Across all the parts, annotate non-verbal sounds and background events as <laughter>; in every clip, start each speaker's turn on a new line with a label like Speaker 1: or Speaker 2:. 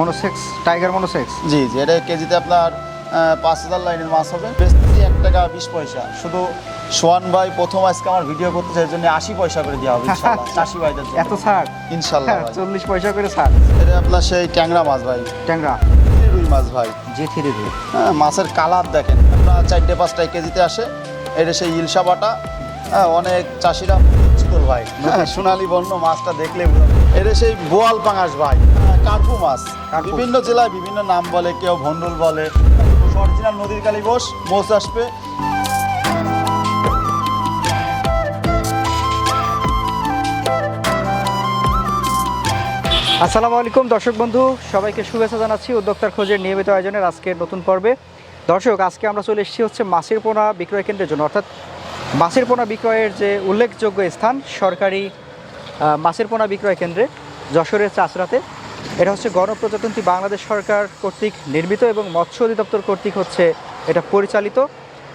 Speaker 1: Monosex tiger monosex?
Speaker 2: জি জি এটা কেজিতে আপনার পাঁচ হাজার লাইনের মাছ হবে। বেচতেছি এক টাকা বিশ পয়সা। শুধু সোয়ান ভাই প্রথম আজকে আমার ভিডিও করতে চাই জন্য আশি পয়সা করে দেওয়া হবে <laughs> চাষি ভাইদের
Speaker 1: এত ছাড়?
Speaker 2: ইনশাল্লাহ
Speaker 1: চল্লিশ পয়সা করে ছাড়।
Speaker 2: এটা আপনার সেই ট্যাংরা মাছ ভাই।
Speaker 1: ট্যাংরা?
Speaker 2: রুই মাছ ভাই।
Speaker 1: জি থ্রি রুই।
Speaker 2: হ্যাঁ মাছের কালার দেখেন। আপনার চারটে পাঁচটায় কেজিতে আসে। এটা সেই ইলশা বাটা। হ্যাঁ অনেক চাষিরা ভাই। হ্যাঁ, সোনালী বর্ণ মাছটা দেখলে এটা সেই বোয়াল পাঙাশ ভাই। হ্যাঁ, কার্পু মাছ। বিভিন্ন জেলায় বিভিন্ন নাম বলে কেউ ভন্ডুল বলে। অরিজিনাল নদীর কালী বস মোষ আসবে।
Speaker 1: আসসালামু আলাইকুম দর্শক বন্ধু। সবাইকে শুভেচ্ছা জানাচ্ছি উদ্যোক্তার খোঁজের নিয়মিত আয়োজনের আজকের নতুন পর্বে। দর্শক আজকে আমরা চলে এসেছি হচ্ছে মাছের পোনা বিক্রয় কেন্দ্রের জন্য। অর্থাৎ মাছের পোনা বিক্রয়ের যে উল্লেখযোগ্য স্থান সরকারি মাছের পোনা বিক্রয় কেন্দ্রে যশোরের চাষরাতে এটা হচ্ছে গণপ্রজাতন্ত্রী বাংলাদেশ সরকার কর্তৃক নির্মিত এবং মৎস্য অধিদপ্তর কর্তৃক হচ্ছে এটা পরিচালিত।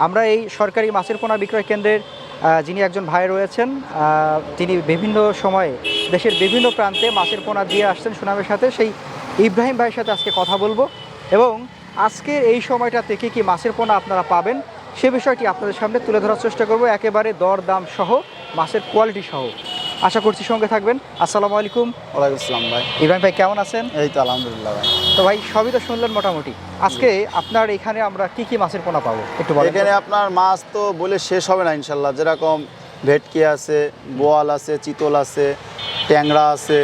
Speaker 1: আমরা এই সরকারি মাছের পোনা বিক্রয় কেন্দ্রের যিনি একজন ভাই রয়েছেন তিনি বিভিন্ন সময়ে দেশের বিভিন্ন প্রান্তে মাছের পোনা দিয়ে আসছেন সুনামের সাথে। সেই ইব্রাহিম ভাইয়ের সাথে আজকে কথা বলব এবং আজকের এই সময়টাতে কী কী মাছের পোনা আপনারা পাবেন সে বিষয়টি আপনাদের সামনে তুলে ধরার চেষ্টা করব। একেবারে দর দাম সহ, মাছের কোয়ালিটি সহ। আশা করছি সঙ্গে থাকবেন। আসসালামু আলাইকুম।
Speaker 2: ওয়ালাইকুম আসসালাম ভাই।
Speaker 1: ইব্রাহিম ভাই কেমন আছেন?
Speaker 2: এই তো আলহামদুলিল্লাহ ভাই।
Speaker 1: তো ভাই সবই তো শুনলেন মোটামুটি। আজকে আপনার এখানে আমরা কি কি মাছের পোনা পাবো? একটু বলেন।
Speaker 2: এখানে আপনার মাছ তো বলে শেষ হবে না ইনশাল্লাহ। যেরকম ভেটকি আছে বোয়াল আছে চিতল আছে ট্যাংরা আছে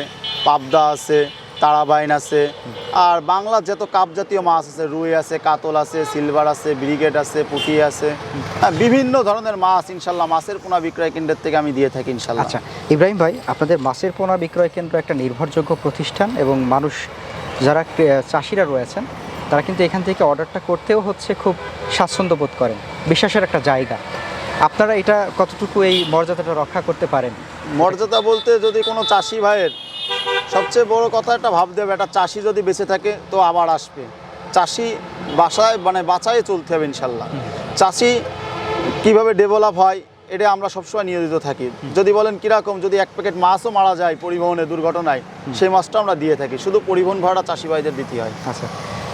Speaker 2: পাবদা আছে তারাবাইন আছে। আর বাংলার যত কাপ জাতীয় মাছ আছে রুই আছে কাতল আছে সিলভার আছে ব্রিগেড আছে পুঁটি আছে হ্যাঁ, বিভিন্ন ধরনের মাছ ইনশাল্লাহ মাছের পোনা বিক্রয় কেন্দ্রের থেকে আমি দিয়ে থাকি ইনশাল্লাহ।
Speaker 1: আচ্ছা ইব্রাহিম ভাই আপনাদের মাছের পোনা বিক্রয় কেন্দ্র একটা নির্ভরযোগ্য প্রতিষ্ঠান এবং মানুষ যারা চাষিরা রয়েছেন তারা কিন্তু এখান থেকে অর্ডারটা করতেও হচ্ছে খুব স্বাচ্ছন্দ্য বোধ করেন বিশ্বাসের একটা জায়গা। আপনারা এটা কতটুকু এই মর্যাদাটা রক্ষা করতে পারেন?
Speaker 2: মর্যাদা বলতে যদি কোনো চাষি ভাইয়ের সবচেয়ে বড় কথা একটা ভাবতে হবে একটা চাষি যদি বেঁচে থাকে তো আবার আসবে। চাষি বাসায় মানে বাঁচায় চলতে হবে ইনশাল্লাহ। চাষি কীভাবে ডেভেলপ হয় এটা আমরা সবসময় নিয়োজিত থাকি। যদি বলেন কীরকম যদি এক প্যাকেট মাছও মারা যায় পরিবহনে দুর্ঘটনায় সেই মাছটা আমরা দিয়ে থাকি। শুধু পরিবহন ভাড়া চাষি ভাইদের দিতে হয়।
Speaker 1: আচ্ছা।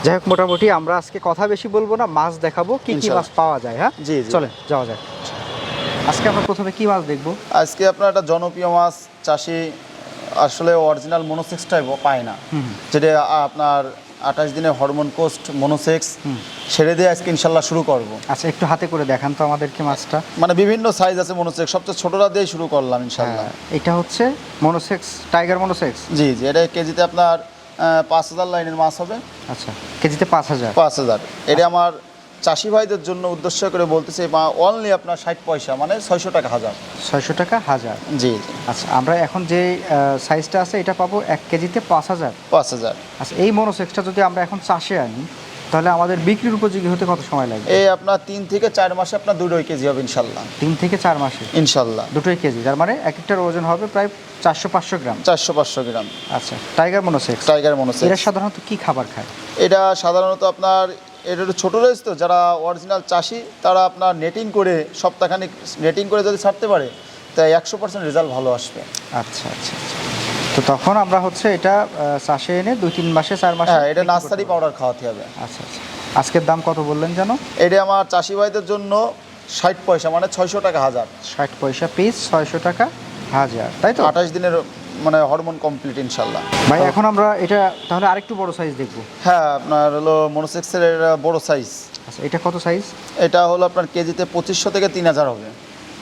Speaker 1: যাই হোক মোটামুটি আমরা আজকে কথা বেশি বলব না মাছ দেখাবো কি কি মাছ পাওয়া যায় হ্যাঁ?
Speaker 2: জি,
Speaker 1: চলে যাওয়া যায় আজকে আমরা প্রথমে কি মাছ দেখব?
Speaker 2: আজকে আপনার একটা জনপ্রিয় মাছ চাষি আসলে অরিজিনাল মনোসেক্সটাই পায় না। যেটা আপনার আঠাশ দিনে হরমোন কোস্ট মনোসেক্স। ছেড়ে দিয়ে আজকে ইনশাল্লাহ শুরু করব।
Speaker 1: আচ্ছা একটু হাতে করে দেখান তো আমাদেরকে মাছটা।
Speaker 2: মানে বিভিন্ন সাইজ আছে মনোসেক্স সবচেয়ে ছোটরা দিয়ে শুরু করলাম ইনশাল্লাহ।
Speaker 1: হ্যাঁ, এটা হচ্ছে মনোসেক্স টাইগার মনোসেক্স
Speaker 2: জি জি এটা কেজিতে আপনার পাঁচ হাজার লাইনের মাছ হবে।
Speaker 1: আচ্ছা কেজিতে পাঁচ হাজার?
Speaker 2: পাঁচ হাজার। এটা আমার চাষি ভাইদের জন্য উদ্দেশ্য করে বলতেছে বা অনলি আপনার ষাট পয়সা মানে ছয়শো টাকা হাজার।
Speaker 1: ছয়শো টাকা হাজার?
Speaker 2: জি।
Speaker 1: আচ্ছা আমরা এখন যে সাইজটা আছে এটা পাবো এক কেজিতে পাঁচ হাজার।
Speaker 2: পাঁচ হাজার।
Speaker 1: আচ্ছা এই মনোসেক্সটা যদি আমরা এখন চাষে আনি তাহলে আমাদের বিক্রির উপযোগী হতে কত সময় লাগবে?
Speaker 2: এই আপনার তিন থেকে চার মাসে আপনার দুটোই কেজি হবে ইনশাল্লাহ।
Speaker 1: তিন থেকে চার মাসে?
Speaker 2: ইনশাল্লাহ।
Speaker 1: দুটোই কেজি তার মানে এক একটার ওজন হবে প্রায় চারশো পাঁচশো গ্রাম।
Speaker 2: চারশো পাঁচশো গ্রাম।
Speaker 1: আচ্ছা টাইগার মনোসেক্স
Speaker 2: টাইগার মনোসেক্স
Speaker 1: এরা সাধারণত কি খাবার খায়?
Speaker 2: এটা সাধারণত আপনার এটা একটু ছোটো রয়েছে তো যারা অরিজিনাল চাষি তারা আপনার নেটিং করে সপ্তাহখানিক নেটিং করে যদি ছাড়তে পারে তাই একশো পার্সেন্ট রেজাল্ট ভালো আসবে।
Speaker 1: আচ্ছা আচ্ছা আচ্ছা। তো তখন আমরা হচ্ছে এটা চাষে এনে দুই তিন মাসে চার মাসে
Speaker 2: হ্যাঁ এটা নার্সারি পাউডার খাওয়াতে হবে।
Speaker 1: আচ্ছা আচ্ছা। আজকের দাম কত বললেন যেন?
Speaker 2: এটা আমার চাষি ভাইদের জন্য ষাট পয়সা মানে ছয়শো টাকা হাজার।
Speaker 1: ষাট পয়সা পিস ছয়শো টাকা হাজার তাই তো?
Speaker 2: আঠাশ দিনের মানে হরমোন কমপ্লিট ইনশাল্লাহ
Speaker 1: ভাই এখন আমরা এটা তাহলে আরেকটু বড় সাইজ দেখব।
Speaker 2: হ্যাঁ আপনার হলো মনোসেক্সের এটা বড় সাইজ
Speaker 1: আচ্ছা এটা কত সাইজ
Speaker 2: এটা হলো আপনার কেজিতে পঁচিশশো থেকে তিন হাজার হবে।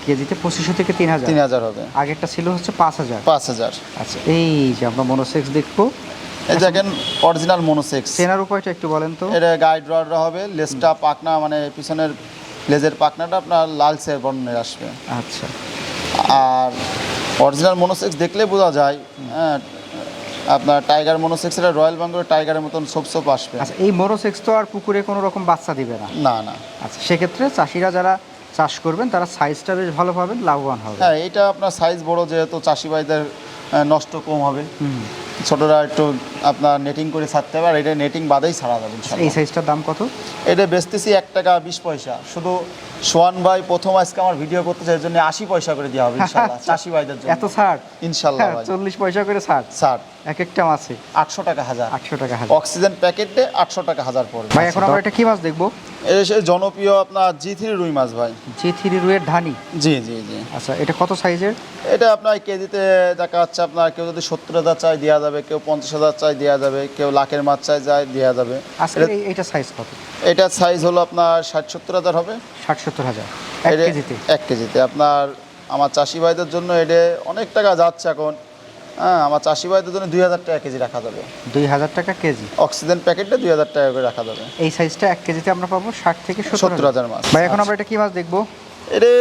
Speaker 1: কেজিতে পঁচিশশো থেকে তিন হাজার?
Speaker 2: তিন হাজার হবে।
Speaker 1: আগেরটা ছিল হচ্ছে পাঁচ হাজার।
Speaker 2: পাঁচ হাজার।
Speaker 1: আচ্ছা এই যে আমরা মনোসেক্স দেখব।
Speaker 2: এই দেখেন অরিজিনাল মনোসেক্স
Speaker 1: চেনার উপায়টা একটু বলেন তো।
Speaker 2: এটা গাইড রডরা হবে লেজটা পাকনা মানে পিছনের লেজের পাকনাটা আপনার লালচে বর্ণের আসবে।
Speaker 1: আচ্ছা।
Speaker 2: আর অরিজিনাল মনোসেক্স দেখলে বোঝা যায় হ্যাঁ আপনার টাইগার মনোসেক্স এটা রয়্যাল বেঙ্গল টাইগারের মতন সোপ সোপ আসবে।
Speaker 1: আচ্ছা এই মনোসেক্স তো আর পুকুরে কোনো রকম বাচ্চা দিবে না।
Speaker 2: না না।
Speaker 1: আচ্ছা সেক্ষেত্রে চাষিরা যারা চাষ করবেন তারা সাইজটা বেশ ভালো পাবেন লাভবান হবে।
Speaker 2: হ্যাঁ এটা আপনার সাইজ বড় যেহেতু চাষিবাইদের নষ্ট কম হবে।
Speaker 1: হুম।
Speaker 2: ছোটরা একটু আপনার নেটিং করে ছাড়তে পারে আর এটা নেটিং বাদেই ছাড়া যাবে
Speaker 1: এই। সাইজটার দাম কত?
Speaker 2: এটা বেচতেছি এক টাকা বিশ পয়সা। শুধু সোয়ান ভাই প্রথম আজকে আমার ভিডিও করতে চাই এর জন্য আশি পয়সা করে দেওয়া হবে ইনশাল্লাহ <laughs> চাষি ভাইদের জন্য।
Speaker 1: এত ছাড়?
Speaker 2: ইনশাল্লাহ
Speaker 1: চল্লিশ পয়সা করে ছাড়।
Speaker 2: স্যার
Speaker 1: এক একটা মাছে?
Speaker 2: আটশো টাকা হাজার।
Speaker 1: আটশো টাকা হাজার।
Speaker 2: অক্সিজেন প্যাকেটে আটশো টাকা হাজার পড়বে।
Speaker 1: ভাই এখন আমরা এটা কি মাছ দেখব?
Speaker 2: এই জনপ্রিয় আপনার জি থ্রি রুই মাছ ভাই।
Speaker 1: জি থ্রি রুয়ের ধানি?
Speaker 2: জি জি জি।
Speaker 1: আচ্ছা এটা কত সাইজের?
Speaker 2: এটা আপনার কেজিতে দেখা যাচ্ছে আপনার কেউ যদি সত্তর হাজার চাই দেওয়া যাবে কেউ পঞ্চাশ হাজার চাই দেওয়া যাবে কেউ লাখের মাছ চাই যায় দেওয়া যাবে।
Speaker 1: আজকে
Speaker 2: এটা-
Speaker 1: সাইজ কত?
Speaker 2: এটার সাইজ হলো আপনার ষাট সত্তর হাজার হবে।
Speaker 1: ষাট সত্তর হাজার। এক কেজিতে?
Speaker 2: এক কেজিতে। আপনার আমার চাষি ভাইদের জন্য এটা অনেক টাকা যাচ্ছে এখন। হ্যাঁ আমার চাষি ভাইদের জন্য দুই হাজার টাকা কেজি রাখা যাবে।
Speaker 1: দুই হাজার টাকা কেজি?
Speaker 2: অক্সিজেন প্যাকেটে দুই হাজার টাকা করে রাখা যাবে।
Speaker 1: এই সাইজটা এক কেজিতে আমরা পাবো ষাট থেকে
Speaker 2: সত্তর হাজার। মাছ।
Speaker 1: ভাই এখন আমরা এটা কি মাছ দেখব?
Speaker 2: এটা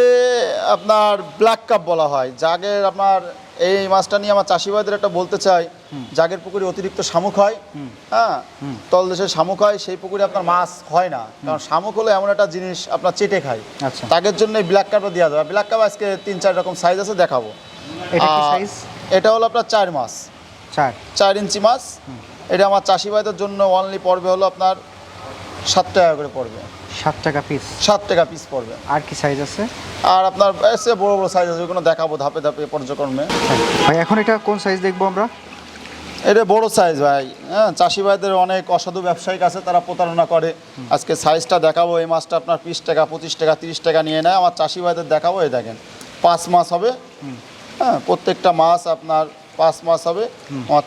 Speaker 2: আপনার ব্ল্যাক কাপ বলা হয়। জাগের আপনার এই মাছটা নিয়ে আমার চাষি ভাইদের একটা বলতে চাই। জাগের পুকুরে অতিরিক্ত শামুক হয়। হ্যাঁ তলদেশে শামুক হয় সেই পুকুরে আপনার মাছ হয় না। কারণ শামুক হলো এমন একটা জিনিস আপনার চেটে খায়।
Speaker 1: আচ্ছা।
Speaker 2: তাদের জন্য ব্ল্যাক কাপটা দেওয়া যাবে। ব্ল্যাক কাপ আজকে তিন চার রকম সাইজ আছে দেখাবো।
Speaker 1: এটা কি সাইজ
Speaker 2: এটা হলো আপনার চার মাছ
Speaker 1: চার।
Speaker 2: চার ইঞ্চি মাছ। এটা আমার চাষি ভাইদের জন্য অনলি পড়বে হলো আপনার সাত টাকা করে পড়বে।
Speaker 1: সাত টাকা পিস
Speaker 2: সাত টাকা পিস পড়বে।
Speaker 1: আর কি সাইজ আছে?
Speaker 2: আর আপনার এসে বড় বড় সাইজ আছে ওগুলো দেখাবো ধাপে ধাপে পর্যক্রমে।
Speaker 1: ভাই এখন এটা কোন সাইজ দেখব আমরা?
Speaker 2: এটা বড় সাইজ ভাই। হ্যাঁ চাষি ভাইদের অনেক অসাধু ব্যবসায়িক আছে তারা প্রতারণা করে। আজকে সাইজটা দেখাবো এই মাছটা আপনার বিশ টাকা পঁচিশ টাকা তিরিশ টাকা নিয়ে নেয়। আমার চাষি ভাইদের দেখাবো এই দেখেন পাঁচ মাস হবে। হ্যাঁ প্রত্যেকটা মাছ আপনার পাঁচ মাস হবে।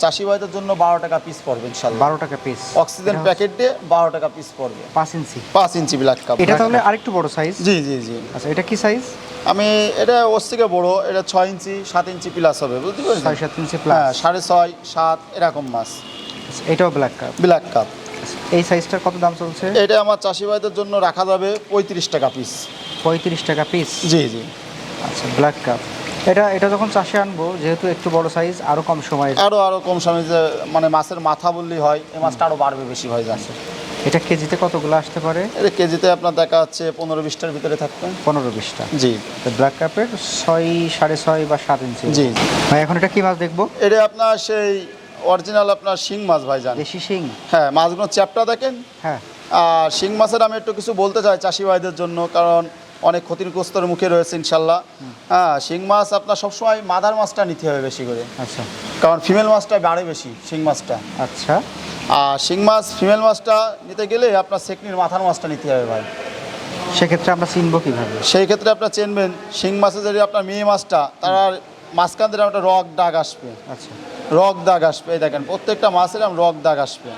Speaker 2: চাষি ভাইদের জন্য বারো টাকা পিস পড়বে ইনশাল্লাহ।
Speaker 1: বারো টাকা পিস
Speaker 2: অক্সিজেন প্যাকেট দিয়ে বারো টাকা পিস পড়বে।
Speaker 1: পাঁচ ইঞ্চি।
Speaker 2: পাঁচ ইঞ্চি ব্ল্যাক কাপ
Speaker 1: এটা তাহলে আরেকটু বড় সাইজ
Speaker 2: জি জি জি।
Speaker 1: আচ্ছা এটা কি সাইজ
Speaker 2: আমি এটা ওর থেকে বড় এটা ছয় ইঞ্চি সাত ইঞ্চি প্লাস হবে বুঝতে
Speaker 1: ছয় সাত ইঞ্চি প্লাস হ্যাঁ
Speaker 2: সাড়ে ছয় সাত এরকম মাছ।
Speaker 1: এটাও ব্ল্যাক কাপ
Speaker 2: ব্ল্যাক কাপ
Speaker 1: এই সাইজটার কত দাম চলছে?
Speaker 2: এটা আমার চাষি ভাইদের জন্য রাখা যাবে পঁয়ত্রিশ টাকা পিস
Speaker 1: পঁয়ত্রিশ টাকা পিস
Speaker 2: জি জি।
Speaker 1: আচ্ছা ব্ল্যাক কাপ এটা এটা যখন চাষে আনব যেহেতু একটু বড় সাইজ আরও কম সময়
Speaker 2: আরও আরও কম সময় মানে মাছের মাথা বললেই হয় এই মাছটা আরও বাড়বে বেশি হয়ে যাচ্ছে
Speaker 1: এটা কেজিতে কতগুলো আসতে পারে?
Speaker 2: এটা কেজিতে আপনার দেখা যাচ্ছে পনেরো বিশটার ভিতরে থাকবে।
Speaker 1: পনেরো বিশটা।
Speaker 2: জি।
Speaker 1: ব্ল্যাক কাপের ছয় সাড়ে ছয় বা সাত ইঞ্চি
Speaker 2: জি।
Speaker 1: ভাই এখন এটা কি মাছ দেখব?
Speaker 2: এটা আপনার সেই অরিজিনাল আপনার শিং মাছ ভাইজান
Speaker 1: দেশি শিং?
Speaker 2: হ্যাঁ মাছগুলো চ্যাপটা দেখেন।
Speaker 1: হ্যাঁ।
Speaker 2: আর শিং মাছের আমি একটু কিছু বলতে চাই চাষি ভাইদের জন্য কারণ অনেক ক্ষতিগ্রস্তর মুখে রয়েছে ইনশাল্লাহ। হ্যাঁ শিং মাছ আপনার সবসময় মাদার মাছটা নিতে হবে বেশি করে।
Speaker 1: আচ্ছা।
Speaker 2: কারণ ফিমেল মাছটা বাড়ে বেশি শিং মাছটা।
Speaker 1: আচ্ছা।
Speaker 2: আর শিং মাছ ফিমেল মাছটা নিতে গেলে আপনার সেকনির মাথার মাছটা নিতে হবে ভাই।
Speaker 1: সেক্ষেত্রে আমরা চিনবো কীভাবে?
Speaker 2: সেই ক্ষেত্রে আপনার চেনবেন শিং মাছে যদি আপনার মেয়ে মাছটা তারা মাঝখান থেকে একটা রক দাগ আসবে।
Speaker 1: আচ্ছা।
Speaker 2: রক দাগ আসবে এই দেখেন প্রত্যেকটা মাছের রক দাগ আসবে।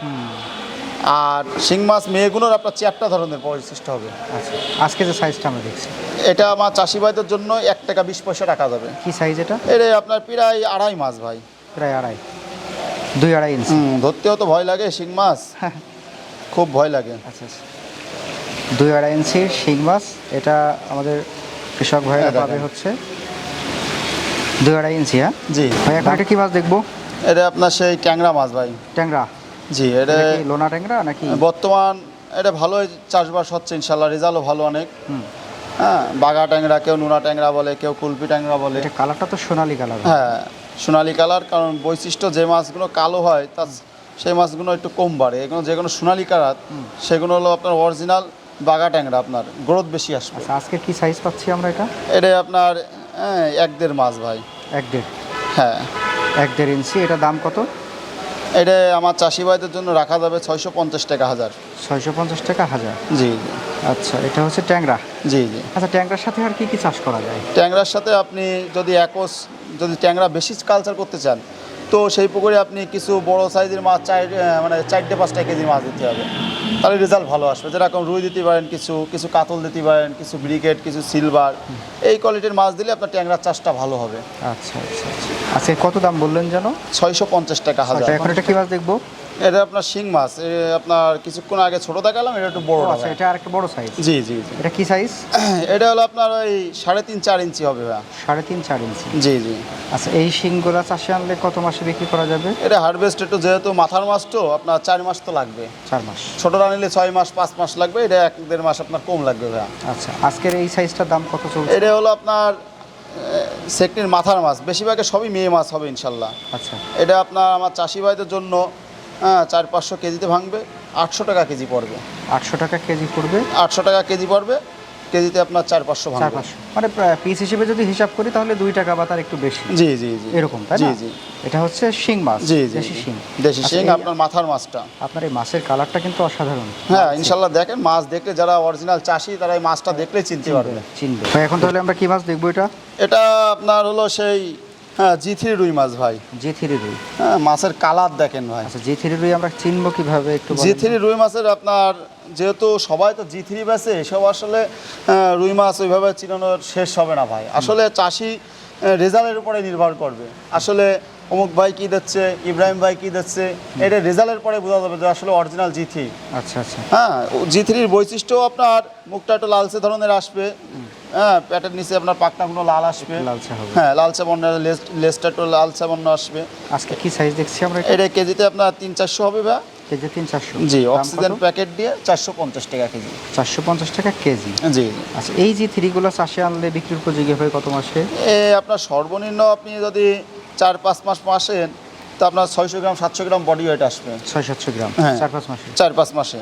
Speaker 2: আর শিং মাছ মেয়েগুলোর আপনার চারটা ধরনের বৈশিষ্ট্য হবে।
Speaker 1: আচ্ছা আজকে যে সাইজটা আমরা দেখছি।
Speaker 2: এটা আমার চাষি ভাইদের জন্য এক টাকা বিশ পয়সা রাখা যাবে।
Speaker 1: কি সাইজ এটা?
Speaker 2: এটা আপনার প্রায় আড়াই মাছ ভাই।
Speaker 1: প্রায় আড়াই। দুই আড়াই ইঞ্চি
Speaker 2: ধরতেও তো ভয় লাগে শিং মাছ। খুব ভয় লাগে।
Speaker 1: আচ্ছা আচ্ছা। দুই আড়াই ইঞ্চির শিং মাছ এটা আমাদের কৃষক ভাইরা
Speaker 2: হ্যাঁ,
Speaker 1: পাবে হচ্ছে দুই আড়াই ইঞ্চি হ্যাঁ?
Speaker 2: জি।
Speaker 1: ভাই এখন এটা কি মাছ দেখব?
Speaker 2: এটা আপনার সেই ট্যাংরা মাছ ভাই।
Speaker 1: ট্যাংরা।
Speaker 2: জি এটা
Speaker 1: লোনা ট্যাংরা নাকি?
Speaker 2: বর্তমান এটা ভালোই চাষবাস হচ্ছে ইনশাল্লাহ রেজাল্টও ভালো অনেক। হ্যাঁ বাগা ট্যাংরা কেউ নুনা ট্যাংরা বলে কেউ কুলপি ট্যাংরা বলে।
Speaker 1: এটা কালারটা তো সোনালি কালার।
Speaker 2: হ্যাঁ সোনালি কালার কারণ বৈশিষ্ট্য যে মাছগুলো কালো হয় তা সেই মাছগুলো একটু কম বাড়ে। এগুলো যেগুলো সোনালি কালার সেগুলো হলো আপনার অরিজিনাল বাগা ট্যাংরা আপনার গ্রোথ বেশি আসবে।
Speaker 1: আচ্ছা আজকে কি সাইজ পাচ্ছি আমরা এটা?
Speaker 2: এটা আপনার হ্যাঁ, এক দেড় মাছ ভাই।
Speaker 1: এক দেড়।
Speaker 2: হ্যাঁ।
Speaker 1: এক দেড় ইঞ্চি এটা দাম কত?
Speaker 2: এটা আমার চাষি ভাইদের জন্য রাখা যাবে ছয়শো পঞ্চাশ টাকা হাজার।
Speaker 1: ছয়শো পঞ্চাশ টাকা হাজার?
Speaker 2: জি জি।
Speaker 1: আচ্ছা এটা হচ্ছে ট্যাংরা?
Speaker 2: জি জি।
Speaker 1: আচ্ছা ট্যাংরার সাথে আর কি কি চাষ করা যায়?
Speaker 2: ট্যাংরার সাথে আপনি যদি একস যদি ট্যাংরা বেশি কালচার করতে চান তো সেই পুকুরে আপনি কিছু বড় সাইজের মাছ চার মানে চারটে পাঁচটা কেজি মাছ দিতে হবে। তাহলে রেজাল্ট ভালো আসবে। যেরকম রুই দিতে পারেন কিছু কিছু কাতল দিতে পারেন কিছু ব্রিকেট কিছু সিলভার এই কোয়ালিটির মাছ দিলে আপনার ট্যাংরার চাষটা ভালো হবে।
Speaker 1: আচ্ছা আচ্ছা আচ্ছা। আচ্ছা কত দাম বললেন যেন?
Speaker 2: ছয়শো পঞ্চাশ টাকা হাজার।
Speaker 1: আচ্ছা এখন এটা কি মাছ দেখব?
Speaker 2: এটা আপনার শিং মাছ। আপনার কিছুক্ষণ আগে ছোট দেখালাম এটা একটু বড়
Speaker 1: আচ্ছা এটা আরেকটা বড় সাইজ
Speaker 2: জি জি
Speaker 1: এটা কি সাইজ
Speaker 2: এটা হলো আপনার ওই সাড়ে তিন চার ইঞ্চি হবে ভাইয়া।
Speaker 1: সাড়ে তিন চার ইঞ্চি।
Speaker 2: জি জি।
Speaker 1: আচ্ছা এই শিংগুলা চাষে আনলে কত মাসে বিক্রি করা যাবে?
Speaker 2: এটা হারভেস্ট একটু যেহেতু মাথার মাছ তো আপনার চার মাস তো লাগবে।
Speaker 1: চার মাস।
Speaker 2: ছোটরা নিলে ছয় মাস পাঁচ মাস লাগবে এটা এক দেড় মাস আপনার কম লাগবে ভাইয়া।
Speaker 1: আচ্ছা আজকের এই সাইজটার দাম কত চলছে?
Speaker 2: এটা হলো আপনার সেকটির মাথার মাছ বেশিরভাগে সবই মেয়ে মাছ হবে ইনশাল্লাহ।
Speaker 1: আচ্ছা।
Speaker 2: এটা আপনার আমার চাষি ভাইদের জন্য হ্যাঁ চার পাঁচশো কেজিতে ভাঙবে আটশো টাকা কেজি পড়বে।
Speaker 1: আটশো টাকা কেজি পড়বে?
Speaker 2: আটশো টাকা কেজি পড়বে কেজিতে আপনার চার পাঁচশো
Speaker 1: চার পাঁচশো। মানে পিস হিসেবে যদি হিসাব করি তাহলে দুই টাকা বা তার একটু বেশি।
Speaker 2: জি জি জি।
Speaker 1: এরকম তাই
Speaker 2: জি জি।
Speaker 1: এটা হচ্ছে শিং মাছ
Speaker 2: জি জি
Speaker 1: দেশি শিং।
Speaker 2: দেশি
Speaker 1: আচ্ছা,
Speaker 2: শিং আপনার মাথার মাছটা।
Speaker 1: আপনার এই মাছের কালারটা কিন্তু অসাধারণ।
Speaker 2: হ্যাঁ ইনশাল্লাহ দেখেন মাছ দেখলে যারা অরিজিনাল চাষি তারা এই মাছটা দেখলেই চিনতে পারবে।
Speaker 1: চিনবে। এখন তাহলে আমরা কি মাছ দেখব এটা?
Speaker 2: এটা আপনার হলো সেই হ্যাঁ জি থ্রি রুই মাছ ভাই।
Speaker 1: জি থ্রি রুই।
Speaker 2: হ্যাঁ মাছের কালার দেখেন ভাই।
Speaker 1: আচ্ছা জি থ্রি রুই আমরা চিনবো কীভাবে একটু
Speaker 2: জি? থ্রি রুই মাছের আপনার যেহেতু সবাই তো জি থ্রি বেছে এসব আসলে রুই মাছ ওইভাবে চিনানোর শেষ হবে না ভাই। আসলে চাষি রেজাল্টের উপরে নির্ভর করবে। আসলে অমুক ভাই কী দিচ্ছে ইব্রাহিম ভাই কী দিচ্ছে এটা রেজাল্টের পরে বোঝা যাবে যে আসলে অরিজিনাল জি থ্রি
Speaker 1: আচ্ছা আচ্ছা।
Speaker 2: হ্যাঁ জি থ্রির বৈশিষ্ট্য আপনার মুখটা একটু লালচে ধরনের আসবে। হ্যাঁ প্যাটের নিচে আপনার পাকনাগুলো লাল আসবে।
Speaker 1: লালচে হবে।
Speaker 2: হ্যাঁ লালচে বর্ণের লেস- লেজটা একটু লালচে বর্ণ আসবে।
Speaker 1: আজকে কি সাইজ দেখছি আমরা এটা
Speaker 2: এটা কেজিতে আপনার তিন চারশো হবে ভাই।
Speaker 1: কেজি তিন চারশো।
Speaker 2: জি অক্সিজেন প্যাকেট দিয়ে চারশো পঞ্চাশ টাকা কেজি।
Speaker 1: চারশো পঞ্চাশ টাকা কেজি?
Speaker 2: জি।
Speaker 1: আচ্ছা এই যে থ্রিগুলো চাষে আনলে বিক্রির উপযোগী হবে কত মাসে?
Speaker 2: এ আপনার সর্বনিম্ন আপনি যদি চার পাঁচ মাস মাসেন তো আপনার ছয়শো গ্রাম সাতশো গ্রাম বডি ওয়েট আসবে।
Speaker 1: ছয় সাতশো গ্রাম
Speaker 2: হ্যাঁ।
Speaker 1: চার পাঁচ মাসে?
Speaker 2: চার পাঁচ মাসে।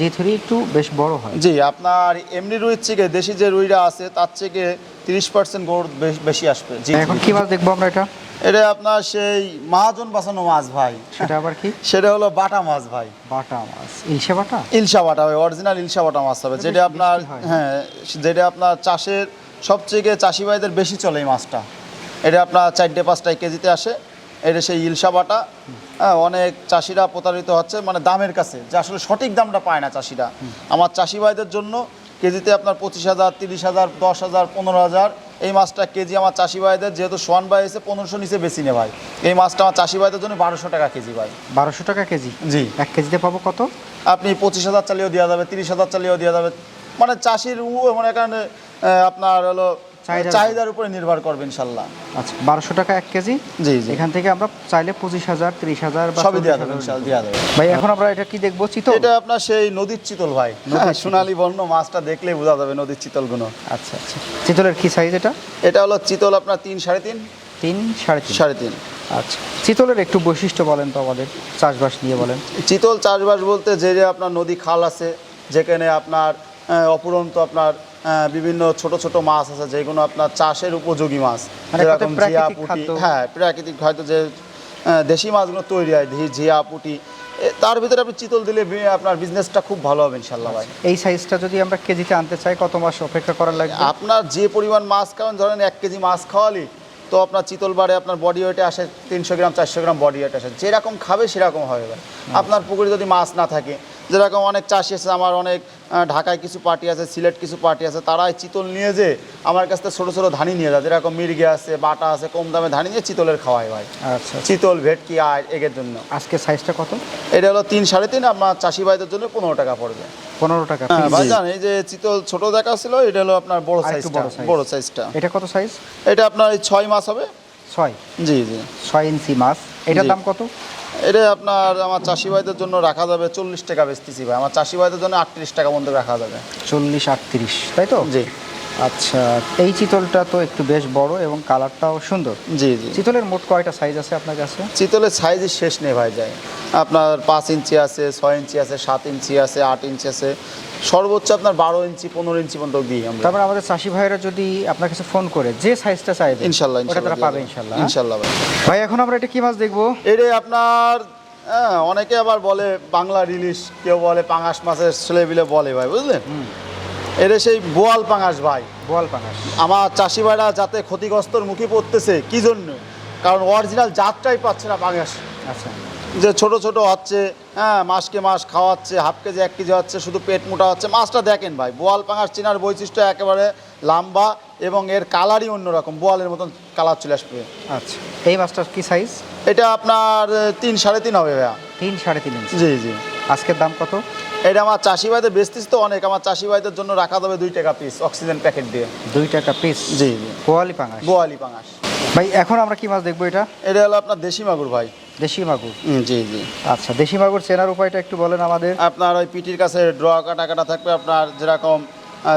Speaker 1: জি থ্রি একটু বেশ বড় হয়।
Speaker 2: জি আপনার এমনি রুইর থেকে দেশি যে রুইরা আছে তার থেকে তিরিশ পার্সেন্ট গোড় বেশি আসবে। জি
Speaker 1: এখন কি মাছ দেখব আমরা এটা?
Speaker 2: এটা আপনার সেই মহাজন বাঁচানো মাছ ভাই।
Speaker 1: সেটা আবার কি?
Speaker 2: সেটা হলো বাটা মাছ ভাই।
Speaker 1: বাটা মাছ। ইলশে বাটা?
Speaker 2: ইলশা বাটা হবে অরিজিনাল ইলশা বাটা মাছ হবে যেটা আপনার
Speaker 1: হ্যাঁ।
Speaker 2: যেটা আপনার চাষের সবচেয়ে চাষি ভাইদের বেশি চলে এই মাছটা। এটা আপনার চারটে পাঁচটায় কেজিতে আসে। এটা সেই ইলশা বাটা। হ্যাঁ অনেক চাষিরা প্রতারিত হচ্ছে মানে দামের কাছে। যে আসলে সঠিক দামটা পায় না চাষিরা। আমার চাষি ভাইদের জন্য কেজিতে আপনার পঁচিশ হাজার তিরিশ হাজার দশ হাজার পনেরো হাজার। এই মাছটা কেজি আমার চাষি ভাইদের যেহেতু সোয়ান ভাই এসে পনেরোশো নিচে বেশি নে ভাই। এই মাছটা আমার চাষি ভাইদের জন্য বারোশো টাকা কেজি ভাই।
Speaker 1: বারোশো টাকা কেজি?
Speaker 2: জি।
Speaker 1: এক কেজিতে পাবো কত?
Speaker 2: আপনি পঁচিশ হাজার চালিয়েও দেওয়া যাবে তিরিশ হাজার চালিয়েও দেওয়া যাবে। মানে চাষির মানে এখানে আপনার হলো
Speaker 1: চাহিদার
Speaker 2: উপরে নির্ভর করবে ইনশাল্লাহ
Speaker 1: আচ্ছা বারোশো টাকা এক কেজি?
Speaker 2: জি জি।
Speaker 1: এখান থেকে আমরা চাইলে পঁচিশ হাজার ত্রিশ হাজার বা
Speaker 2: সবই দেওয়া
Speaker 1: 40,000
Speaker 2: যাবে ইনশাল্লাহ দেওয়া যাবে।
Speaker 1: ভাই এখন আমরা এটা কি দেখব? চিতো
Speaker 2: এটা আপনার সেই নদীর চিতল ভাই। হ্যাঁ, সোনালী বর্ণ মাছটা দেখলেই বোঝা যাবে নদীর চিতলগুলো।
Speaker 1: আচ্ছা আচ্ছা। চিতলের কি সাইজ এটা?
Speaker 2: এটা হলো চিতল আপনার তিন সাড়ে তিন।
Speaker 1: তিন সাড়ে তিন।
Speaker 2: সাড়ে তিন।
Speaker 1: আচ্ছা। চিতলের একটু বৈশিষ্ট্য বলেন তো আমাদের চাষবাস নিয়ে বলেন।
Speaker 2: চিতল চাষবাস বলতে যে যে আপনার নদী খাল আছে যেখানে আপনার অপুরন্ত আপনার বিভিন্ন ছোট ছোট মাছ আছে যেগুলো আপনার চাষের উপযোগী মাছ।
Speaker 1: মানে
Speaker 2: যেরকম জিয়া পুঁটি। হ্যাঁ প্রাকৃতিক হয়তো যে দেশি মাছগুলো তৈরি হয় ঝিয়া পুঁটি তার ভিতরে আপনি চিতল দিলে আপনার বিজনেসটা খুব ভালো হবে ইনশাল্লাহ ভাই।
Speaker 1: এই সাইজটা যদি আমরা কেজিতে আনতে চাই কত মাস অপেক্ষা করার লাগবে?
Speaker 2: আপনার যে পরিমাণ মাছ খাওয়ান ধরেন এক কেজি মাছ খাওয়ালি তো আপনার চিতল বাড়ে আপনার বডি ওয়েটে আসে তিনশো গ্রাম চারশো গ্রাম বডি ওয়েট আসে। যেরকম খাবে সেরকম হবে ভাই। আপনার পুকুরে যদি মাছ না থাকে যেরকম অনেক চাষি আছে আমার অনেক ঢাকায় কিছু পার্টি আছে সিলেট কিছু পার্টি আছে তারা চিতল নিয়ে যে আমার কাছ থেকে ছোটো ছোটো ধানি নিয়ে যায়। যেরকম মির্গে আছে বাটা আছে কম দামে ধানি নিয়ে চিতলের খাওয়াই ভাই।
Speaker 1: আচ্ছা
Speaker 2: চিতল ভেটকি আর এগের জন্য।
Speaker 1: আজকে সাইজটা কত?
Speaker 2: এটা হলো তিন সাড়ে তিন আপনার চাষি ভাইদের জন্য পনেরো টাকা পড়বে।
Speaker 1: পনেরো টাকা
Speaker 2: হ্যাঁ। ভাইজান এই যে চিতল ছোট দেখা ছিল এটা হলো আপনার বড় সাইজটা
Speaker 1: বড়
Speaker 2: সাইজটা
Speaker 1: এটা কত সাইজ
Speaker 2: এটা আপনার ছয় মাস হবে।
Speaker 1: ছয়।
Speaker 2: জি জি।
Speaker 1: ছয় ইঞ্চি মাছ। এটার দাম কত?
Speaker 2: এটা আপনার আমার চাষি ভাইদের জন্য রাখা যাবে চল্লিশ টাকা বেচতেছি ভাই। আমার চাষি ভাইদের জন্য আটত্রিশ টাকা মধ্যে রাখা যাবে।
Speaker 1: চল্লিশ আটত্রিশ তাই তো?
Speaker 2: জি।
Speaker 1: আচ্ছা এই চিতলটা তো একটু বেশ বড় এবং কালারটাও সুন্দর।
Speaker 2: জি জি।
Speaker 1: চিতলের মোট কয়টা সাইজ আছে আপনার কাছে?
Speaker 2: চিতলের সাইজের শেষ নেই ভাই যায় আপনার পাঁচ ইঞ্চি আছে ছয় ইঞ্চি আছে সাত ইঞ্চি আছে আট ইঞ্চি আছে। সর্বোচ্চ আপনার বারো ইঞ্চি পনেরো ইঞ্চি পর্যন্ত দিই আমরা।
Speaker 1: তারপর আমাদের চাষি ভাইরা যদি আপনার কাছে ফোন করে যে সাইজটা চাইবে
Speaker 2: ইনশাল্লাহ
Speaker 1: ওটা তারা পাবে। ইনশাল্লাহ হ্যাঁ?
Speaker 2: ইনশাল্লাহ ভাই।
Speaker 1: ভাই এখন আমরা এটা কি মাছ দেখব?
Speaker 2: এটা আপনার হ্যাঁ অনেকে আবার বলে বাংলা রিলিশ কেউ বলে পাঙাশ মাছের ছেলেবিলে বলে ভাই বুঝলেন? এটা সেই বোয়াল পাঙাশ ভাই।
Speaker 1: বোয়াল পাঙাশ।
Speaker 2: আমার চাষি ভাইরা যাতে ক্ষতিগ্রস্তর মুখে পড়তেছে কি জন্য? কারণ অরিজিনাল জাতটাই পাচ্ছে না পাঙাশ।
Speaker 1: আচ্ছা।
Speaker 2: যে ছোট ছোট হচ্ছে হ্যাঁ মাসকে মাস খাওয়াচ্ছে হাফ কেজি এক কেজি হচ্ছে শুধু পেট মোটা হচ্ছে। মাছটা দেখেন ভাই বোয়াল পাঙাশ চেনার বৈশিষ্ট্য একেবারে লম্বা এবং এর কালারই অন্যরকম বোয়ালের মতন কালার চলে আসবে।
Speaker 1: আচ্ছা। এই মাছটার কি সাইজ
Speaker 2: এটা আপনার তিন সাড়ে তিন হবে ভাইয়া।
Speaker 1: তিন সাড়ে তিন
Speaker 2: জি জি।
Speaker 1: আজকের দাম কত?
Speaker 2: এটা আমার চাষি ভাইদের বেচতিস তো অনেক আমার চাষি ভাইদের জন্য রাখা যাবে দুই টাকা পিস অক্সিজেন প্যাকেট দিয়ে।
Speaker 1: দুই টাকা পিস
Speaker 2: জি জি।
Speaker 1: বোয়ালি পাঙাশ?
Speaker 2: বোয়ালি পাঙাশ।
Speaker 1: ভাই এখন আমরা কি মাছ দেখব এটা?
Speaker 2: এটা হলো আপনার দেশি মাগুর ভাই।
Speaker 1: দেশি মাগুর?
Speaker 2: জি জি।
Speaker 1: আচ্ছা দেশি মাগুর চেনার উপায়টা একটু বলেন আমাদের।
Speaker 2: আপনার ওই পিটির কাছে ড্র কাটা কাটা থাকবে আপনার যেরকম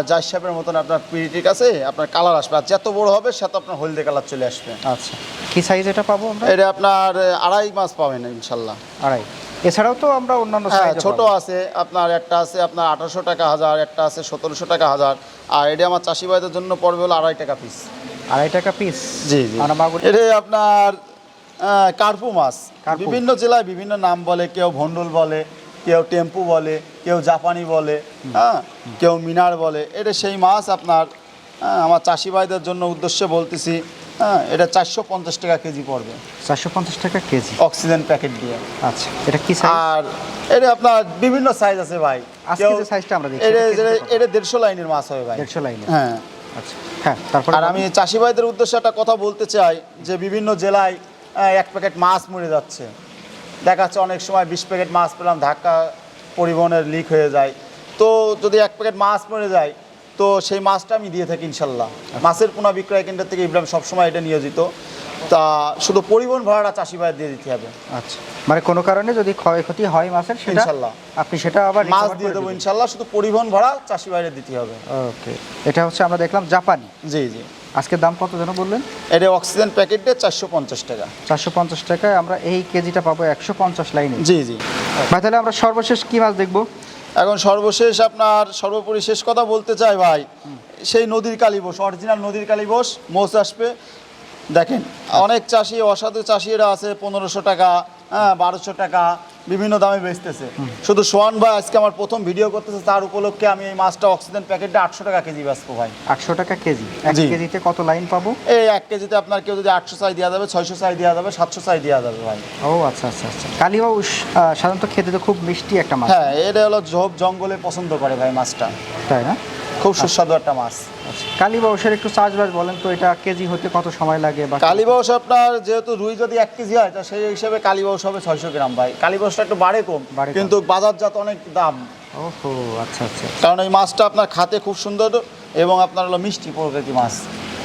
Speaker 2: জাই সাপের মতন আপনার পিটির কাছে আপনার কালার আসবে আর যত বড় হবে সেত আপনার হলদে কালার চলে আসবে।
Speaker 1: আচ্ছা কি সাইজ এটা পাবো আমরা?
Speaker 2: এটা আপনার আড়াই মাস পাবেন ইনশাল্লাহ।
Speaker 1: আড়াই। এছাড়াও তো আমরা অন্যান্য
Speaker 2: হ্যাঁ ছোট আছে আপনার একটা আছে আপনার আঠারোশো টাকা হাজার একটা আছে সতেরোশো টাকা হাজার। আর এটা আমার চাষি ভাইদের জন্য পড়বে হলো আড়াই টাকা পিস
Speaker 1: আড়াই টাকা পিস
Speaker 2: জি জি। এটা আপনার কার্পু মাছ। বিভিন্ন জেলায় বিভিন্ন নাম বলে কেউ ভন্ডুল বলে কেউ টেম্পু বলে কেউ জাপানি বলে হ্যাঁ কেউ মিনার বলে। এটা সেই মাছ আপনার আমার চাষি ভাইদের জন্য উদ্দেশ্যে বলতেছি। হ্যাঁ এটা চারশো পঞ্চাশ টাকা কেজি পড়বে।
Speaker 1: চারশো পঞ্চাশ টাকা কেজি?
Speaker 2: অক্সিজেন প্যাকেট দিয়ে।
Speaker 1: আচ্ছা এটা কি
Speaker 2: আর এটা আপনার বিভিন্ন সাইজ আছে ভাই।
Speaker 1: আজকে সাইজটা আমরা দেখছি,
Speaker 2: এটা দেড়শো লাইনের মাছ হবে ভাই।
Speaker 1: দেড়শো লাইনে
Speaker 2: হ্যাঁ।
Speaker 1: আচ্ছা হ্যাঁ তারপরে
Speaker 2: আর আমি চাষি ভাইদের উদ্দেশ্যে একটা কথা বলতে চাই যে বিভিন্ন জেলায় এক প্যাকেট মাছ মরে যাচ্ছে। দেখা যাচ্ছে অনেক সময় বিশ প্যাকেট মাছ পেলাম ধাক্কা পরিবহনের লিক হয়ে যায়। তো যদি এক প্যাকেট মাছ মরে যায় তো সেই মাছটা আমি দিয়ে থাকি ইনশাল্লাহ। মাছের পোনা বিক্রয় কেন্দ্র থেকে ইব্রাহিম সবসময় এটা নিয়োজিত। তা শুধু পরিবহন ভাড়াটা চাষি ভাই দিয়ে দিতে হবে।
Speaker 1: আচ্ছা। মানে কোনো কারণে যদি ক্ষয়ক্ষতি হয় মাছের সেটা
Speaker 2: ইনশাল্লাহ।
Speaker 1: আপনি সেটা আবার
Speaker 2: মাছ দিয়ে দেবো ইনশাল্লাহ শুধু পরিবহন ভাড়া চাষি ভাইরে দিতে হবে।
Speaker 1: ওকে। এটা হচ্ছে আমরা দেখলাম জাপানি।
Speaker 2: জি জি।
Speaker 1: আজকে দাম কত যেন বললেন?
Speaker 2: এটা অক্সিজেন প্যাকেটে চারশো পঞ্চাশ টাকা।
Speaker 1: চারশো পঞ্চাশ টাকায় আমরা এই কেজিটা পাবো একশো পঞ্চাশ লাইনে।
Speaker 2: জি জি।
Speaker 1: ভাই তাহলে আমরা সর্বশেষ কি মাছ দেখব?
Speaker 2: এখন সর্বশেষ আপনার সর্বোপরি শেষ কথা বলতে চাই ভাই সেই নদীর কালীবোস অরিজিনাল নদীর কালীবোস মোষ আসবে। দেখেন অনেক চাষি অসাধু চাষিরা আছে পনেরোশো টাকা হ্যাঁ বারোশো টাকা বিভিন্ন দামে বেচতেছে। শুধু সোয়ান ভাই আজকে আমার প্রথম ভিডিও করতেছে তার উপলক্ষে আমি এই মাছটা অক্সিজেন প্যাকেটটা আটশো টাকা কেজি বেচবো ভাই।
Speaker 1: আটশো টাকা কেজি? এক। কেজিতে কত লাইন পাবো?
Speaker 2: এই এক কেজিতে আপনার কেউ যদি আটশো চাই দেওয়া যাবে ছয়শো চাই দেওয়া যাবে সাতশো চাই দেওয়া যাবে ভাই।
Speaker 1: ও আচ্ছা আচ্ছা আচ্ছা। কালীবাউস আহ, সাধারণত খেতে তো খুব মিষ্টি একটা মাছ।
Speaker 2: হ্যাঁ এটা হলো ঝোপ জঙ্গলে পছন্দ করে ভাই মাছটা।
Speaker 1: তাই না?
Speaker 2: খুব সুস্বাদু একটা মাছ।
Speaker 1: আচ্ছা কালীবাউসের একটু চাষবাস বলেন তো এটা কেজি হতে কত সময় লাগে বা
Speaker 2: কালীবাউস আপনার যেহেতু রুই যদি এক কেজি হয় তা সেই হিসেবে কালীবাউস হবে ছয়শো গ্রাম ভাই। কালীবাউসটা একটু বাড়ে কম
Speaker 1: বাড়ে কম।
Speaker 2: কিন্তু বাজারজাত অনেক দাম।
Speaker 1: ওহো আচ্ছা আচ্ছা
Speaker 2: কারণ এই মাছটা আপনার খাতে খুব সুন্দর এবং আপনার হলো মিষ্টি প্রকৃতি মাছ।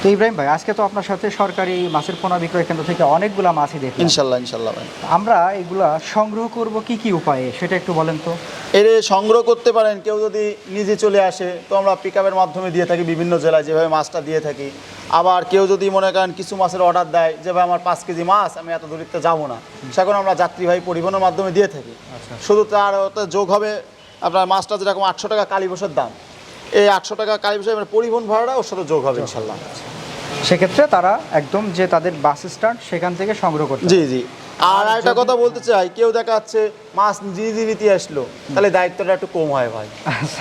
Speaker 1: তো ইব্রাহিম ভাই আজকে তো আপনার সাথে সরকারি মাছের পোনা বিক্রয় কেন্দ্র থেকে অনেকগুলা মাছই দেখলাম।
Speaker 2: ইনশাল্লাহ ইনশাল্লাহ ভাই।
Speaker 1: আমরা এগুলা সংগ্রহ করব কি কি উপায়ে সেটা একটু বলেন তো।
Speaker 2: এর সংগ্রহ করতে পারেন কেউ যদি নিজে চলে আসে তো আমরা পিক মাধ্যমে দিয়ে থাকি বিভিন্ন জেলায় যেভাবে মাছটা দিয়ে থাকি। আবার কেউ যদি মনে করেন কিছু মাছের অর্ডার দেয় যে ভাই আমার পাঁচ কেজি মাছ আমি এত দূরিত্বে যাব না। সেখন আমরা যাত্রীবাহী পরিবহনের মাধ্যমে দিয়ে থাকি।
Speaker 1: আচ্ছা।
Speaker 2: শুধু তার যোগ হবে আপনার মাছটা যেরকম আটশো টাকা কালী বসের দাম। এই আটশো টাকা কালী বসে মানে পরিবহন ভাড়াটা ওর সাথে যোগ হবে ইনশাল্লাহ।
Speaker 1: সেক্ষেত্রে তারা একদম যে তাদের বাস স্ট্যান্ড সেখান থেকে সংগ্রহ করতে
Speaker 2: জি জি। আর একটা কথা বলতে চাই কেউ দেখা যাচ্ছে মাছ নিজে নিতে আসলো তাহলে দায়িত্বটা একটু কম হয় ভাই।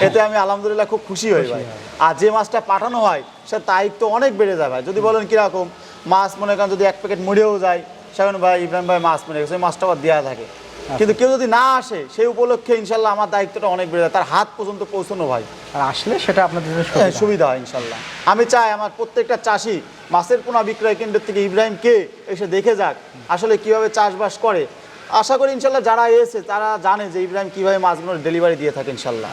Speaker 2: এতে আমি আলহামদুলিল্লাহ খুব খুশি হই ভাই। আর যে মাছটা পাঠানো হয় সে দায়িত্ব অনেক বেড়ে যায় ভাই। যদি বলেন কীরকম মাছ মনে করেন যদি এক প্যাকেট মরেও যায় সেখানে ভাই ইব্রাহিম ভাই মাছ মরে গেছে মাছটা আবার দেওয়া থাকে। কিন্তু কেউ যদি না আসে সেই উপলক্ষে ইনশাল্লাহ আমার দায়িত্বটা অনেক বেড়ে যায়। তার হাত পর্যন্ত পৌঁছানো ভাই।
Speaker 1: আর আসলে সেটা আপনাদের জন্য
Speaker 2: হ্যাঁ, সুবিধা। হয় ইনশাল্লাহ। আমি চাই আমার প্রত্যেকটা চাষি মাছের পোনা বিক্রয় কেন্দ্র থেকে ইব্রাহিম কে এসে দেখে যাক আসলে কীভাবে চাষবাস করে। আশা করি ইনশাল্লাহ যারা এসে তারা জানে যে ইব্রাহিম কীভাবে মাছগুলোর ডেলিভারি দিয়ে থাকে ইনশাল্লাহ।